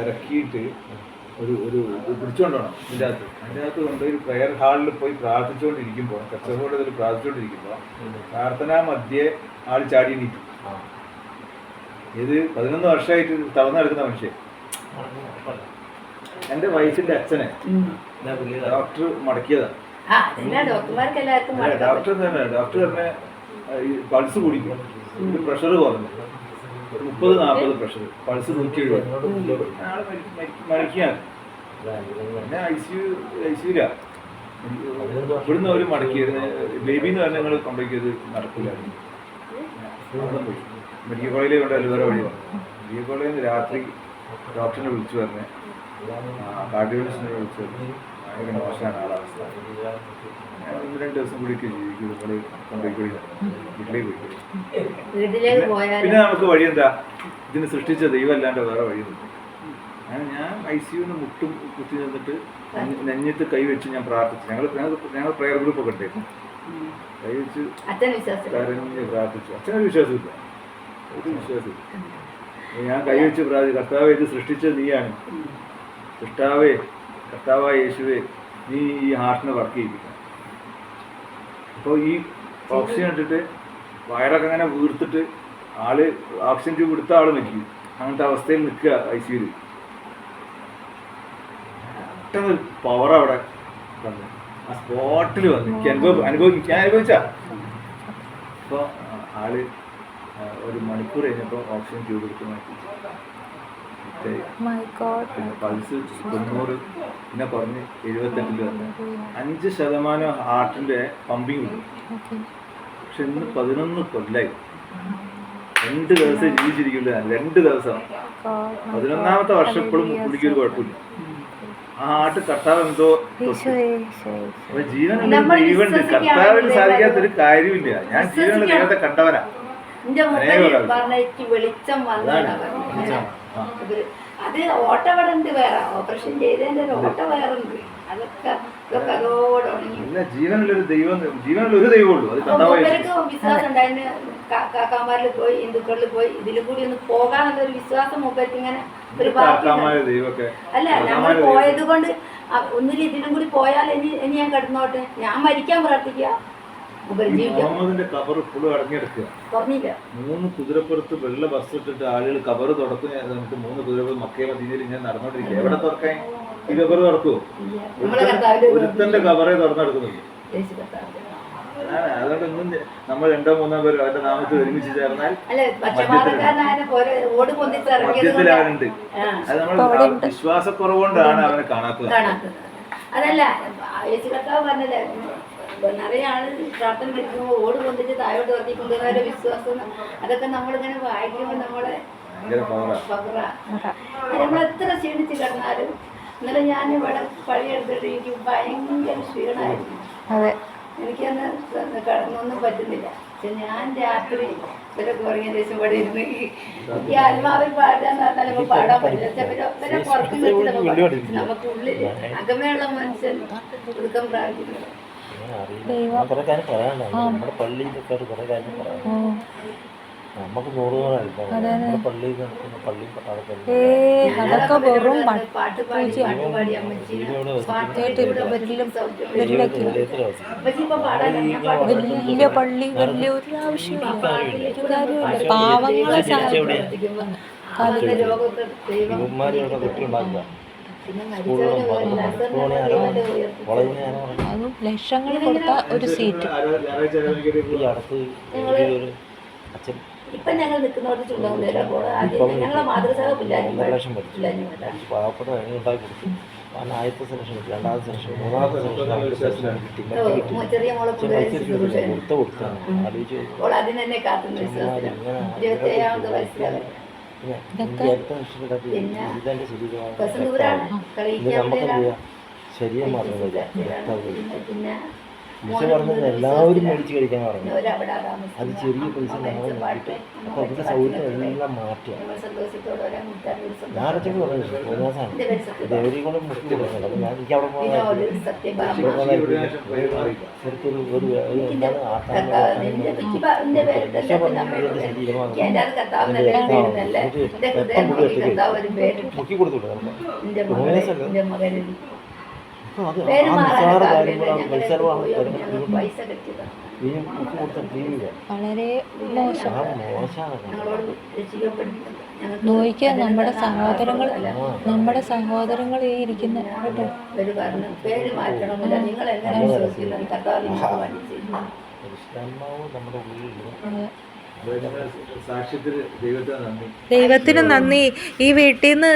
ഇറക്കിയിട്ട് ഒരു ഒരു ഇത് അതിന്റെ അകത്ത് അതിന്റെ അകത്ത് കൊണ്ട് ഒരു പ്രയർ ഹാളിൽ പോയി പ്രാർത്ഥിച്ചുകൊണ്ടിരിക്കുമ്പോൾ കച്ചവടത്തിൽ പ്രാർത്ഥിച്ചുകൊണ്ടിരിക്കുമ്പോൾ പ്രാർത്ഥനാ മധ്യേ ആൾ ചാടി നീറ്റു ഇത് പതിനൊന്ന് വർഷമായിട്ട് തളർന്നു കിടക്കുന്ന മനുഷ്യൻ. എന്റെ വയസ്സിന്റെ അച്ഛനെ. ഡോക്ടർ മടക്കിയതാണ് ആ അതല്ല ഡോക്ടർമാർക്ക് എല്ലാവർക്കും ഡോക്ടർ തന്നെ ഡോക്ടർ തന്നെ ഈ പൾസ് കുടിക്കും. പ്രഷർ കുറഞ്ഞു. മുപ്പത് നാൽപ്പത് പ്രഷർ പൾസ് നൂറ്റി എഴുപത് മരിക്കുകയാണ് I C U I C യുല ഇവിടുന്ന് അവർ മടക്കിയിരുന്ന ബേബി എന്ന് പറഞ്ഞാൽ നിങ്ങൾ കൊണ്ടുപോയത് നടക്കില്ല മെഡിക്കൽ കോളേജിൽ കൊണ്ട് അലുവര വഴി മെഡിക്കൽ കോളേജിൽ നിന്ന് രാത്രി ഡോക്ടറിനെ വിളിച്ചു പറഞ്ഞ് കാർഡിയോളജിസ്റ്റിനെ വിളിച്ചു പറഞ്ഞു. ഭയങ്കര മോശമാണ് ഒന്ന് രണ്ട് ദിവസം ജീവിക്കും വീട്ടിലേക്ക് പിന്നെ നമുക്ക് വഴി എന്താ? ഇതിന് സൃഷ്ടിച്ച ദൈവം അല്ലാണ്ട് വേറെ വഴിയൊന്നും ഞാൻ ഐ സി യുന്ന് മുട്ടും കുത്തി നിന്നിട്ട് നെഞ്ഞിട്ട് കൈ വെച്ച് ഞാൻ പ്രാർത്ഥിച്ചു. ഞങ്ങൾ ഞങ്ങൾ പ്രയർ ഗ്രൂപ്പ് ഒക്കെ ഉണ്ടായിരുന്നു കൈ വെച്ച് കരഞ്ഞ് പ്രാർത്ഥിച്ചു. അച്ഛനൊരു വിശ്വാസമില്ല ഒരു വിശ്വാസമില്ല ഞാൻ കൈ വെച്ച് പ്രാർത്ഥിച്ചു. കർത്താവെ ഇത് സൃഷ്ടിച്ചത് നീയാണ്. സൃഷ്ടാവേ കർത്താവായ യേശുവേ നീ ഈ ഹാർട്ടിനെ വർക്ക് ചെയ്യിപ്പിക്ക അപ്പോൾ ഈ ഓക്സിജൻ ഇട്ടിട്ട് വയറൊക്കെ അങ്ങനെ വീർത്തിട്ട് ആൾ ഓക്സിജൻ ട്യൂബ് എടുത്ത ആൾ നിൽക്കും. അങ്ങനത്തെ അവസ്ഥയിൽ നിൽക്കുക ഐ സിയിൽ പെട്ടെന്ന് പവർ അവിടെ വന്നു ആ സ്പോട്ടിൽ വന്നു എനിക്ക് അനുഭവം അനുഭവിക്കും ഞാൻ അനുഭവിച്ച. അപ്പോൾ ആൾ ഒരു മണിക്കൂർ കഴിഞ്ഞപ്പോൾ ഓക്സിജൻ ട്യൂബ് എടുത്ത് മാറ്റി. പൾസ് തൊണ്ണൂറ് പിന്നെ കുറഞ്ഞ് എഴുപത്തെട്ടിൽ വന്നു. അഞ്ച് ശതമാനം ഹാർട്ടിന്റെ പമ്പിങ് പക്ഷെ ഇന്ന് പതിനൊന്ന് കൊല്ലായി. രണ്ട് ദിവസം ജീവിച്ചിരിക്കില്ല രണ്ട് ദിവസം. പതിനൊന്നാമത്തെ വർഷം ഇപ്പോഴും പുള്ളിക്ക് ഒരു കുഴപ്പമില്ല. ആ ഹാർട്ട് കർത്താവ് എന്തോ ഈശോയെ ഈശോയെ അപ്പൊ ജീവനുള്ള നമ്മൾ ജീവനുണ്ട് കർത്താവിന് സാധിക്കാത്തൊരു കാര്യമില്ല. ഞാൻ ജീവനുള്ള ദൈവത്തെ കണ്ടവനാ. വെളിച്ചം വന്നതാണ് വെളിച്ചം. ആ. അത് ഓട്ടവടുണ്ട് വേറെ. ഓപ്പറേഷൻ ചെയ്തതിന്റെ ഒരു ഓട്ട വേറെ ഉണ്ട് അതൊക്കെ ഇതൊക്കെ അതോടെ ഉണങ്ങി. ദൈവം ദൈവമുള്ളൂ. അത് വിശ്വാസം ഉണ്ടായിരുന്നു കാക്കാമാരിൽ പോയി ഹിന്ദുക്കളിൽ പോയി ഇതിലും കൂടി ഒന്ന് പോകാനുള്ള ഒരു വിശ്വാസം മൂപ്പർക്ക് ഇങ്ങനെ ഒരു അല്ല നമ്മൾ പോയത് കൊണ്ട് ഒന്നിലും ഇതിലും കൂടി പോയാൽ ഇനി ഞാൻ കിടന്നോട്ടെ. ഞാൻ മരിക്കാൻ പ്രാർത്ഥിക്കുക. മുഹമ്മദിന്റെ കബർ ഇപ്പോഴും അടങ്ങിയെടുക്കുക. മൂന്ന് കുതിരപ്പുറത്ത് വെള്ള ബസ് ഇട്ടിട്ട് ആളുകൾ കബർ തുറക്കും നമുക്ക് മൂന്ന് കുതിരപ്പുറത്ത് മക്കയെ മദീനയിൽ ഇങ്ങനെ നടന്നോണ്ടിരിക്കുക. എവിടെ തുറക്കാൻ? ഈ കവർ തുറക്കുമോ നമ്മളെ കർത്താവിന്റെ ഒരുത്തന്റെ കവറേ തുറന്നെടുക്കുന്നില്ല അതുകൊണ്ട് ഇന്നും നമ്മൾ രണ്ടോ മൂന്നോ പേര് അവരുടെ നാമത്തിൽ ഒരുമിച്ച് ചേർന്നാൽ അവനുണ്ട് അത് നമ്മൾ വിശ്വാസക്കുറവുകൊണ്ടാണ് അവനെ കാണാത്തത്. അതല്ല യേശു കർത്താവ് പറഞ്ഞല്ലേ നിറയെ ആൾ പ്രാർത്ഥന പഠിക്കുമ്പോൾ ഓട് കൊണ്ടിട്ട് താഴോട്ട് വർത്തി കൊണ്ടുവന്ന വിശ്വാസം അതൊക്കെ നമ്മളിങ്ങനെ വായിക്കുമ്പോൾ നമ്മളെ നമ്മളെത്ര ക്ഷീണിച്ച് കിടന്നാലും ഇന്നലെ ഞാൻ ഇവിടെ പണിയെടുത്തിട്ട് എനിക്ക് ഭയങ്കര ക്ഷീണമായിരുന്നു അതെ. എനിക്കന്ന് കടന്നൊന്നും പറ്റുന്നില്ല. പക്ഷെ ഞാൻ രാത്രി ഇവരെ കുറഞ്ഞ ദിവസം ഇവിടെ ഇരുന്ന് ഈ- ആത്മാവിൽ പാടാന്ന് പറഞ്ഞാൽ നമുക്ക് പാടാൻ പറ്റില്ല. ഇവരെ പുറത്ത് നമുക്ക് ഉള്ളിൽ അകമയുള്ള മനുഷ്യൻ കൊടുക്കാൻ പ്രാർത്ഥിക്കുന്നത് ദൈവം കുറെ കാര്യം പറയാനുണ്ടാവും നമ്മുടെ പള്ളിയിലൊക്കെ കുറെ കാര്യം. നമുക്ക് അതൊക്കെ വെറും വലിയ പള്ളി വലിയ ഒരു ആവശ്യമില്ല. ഒരു കാര്യമില്ല പാവങ്ങളെ സഹായിക്കും അതും ലക്ഷങ്ങൾ കൊടുത്ത ഒരു സീറ്റ്. ഈ അടുത്ത് ഒരു അച്ഛൻ. ഇപ്പൊ ഞങ്ങൾ ആദ്യം ഞങ്ങളെ മാതൃസഭ ആദ്യത്തെ സെലക്ഷൻ രണ്ടാമത്തെ സെലക്ഷൻ മൂന്നാമത്തെ സെലക്ഷൻ കിട്ടി. ചെറിയ മോളെ കൊടുത്ത കൊടുത്താണ്. ആലോചിച്ച് ഇതെന്റെ ശരീരമാണ്. ശരീരം ഈശോ പറഞ്ഞത് എല്ലാവരും മേടിച്ച് കഴിക്കാൻ പറഞ്ഞു. അത് ചെറിയ പൈസ നമ്മൾ മാറ്റും അപ്പോൾ അവരുടെ സൗകര്യം എല്ലാം മാറ്റുക. ഞാനൊക്കെ ഞാൻ അടച്ചൊക്കെ പറഞ്ഞു തോന്നാസാണ് ദേവരി കൊണ്ട് മുട്ടി കൊടുക്കുന്നത് അപ്പോൾ ഞാൻ എനിക്ക് അവിടെ പോകാൻ മുക്കി കൊടുത്തു വളരെ മോശം. നോയിക്കുക നമ്മുടെ സഹോദരങ്ങൾ. നമ്മുടെ സഹോദരങ്ങൾ ഈ ഇരിക്കുന്ന കേട്ടോ. ദൈവത്തിന് നന്ദി. ഈ വീട്ടിൽ നിന്ന്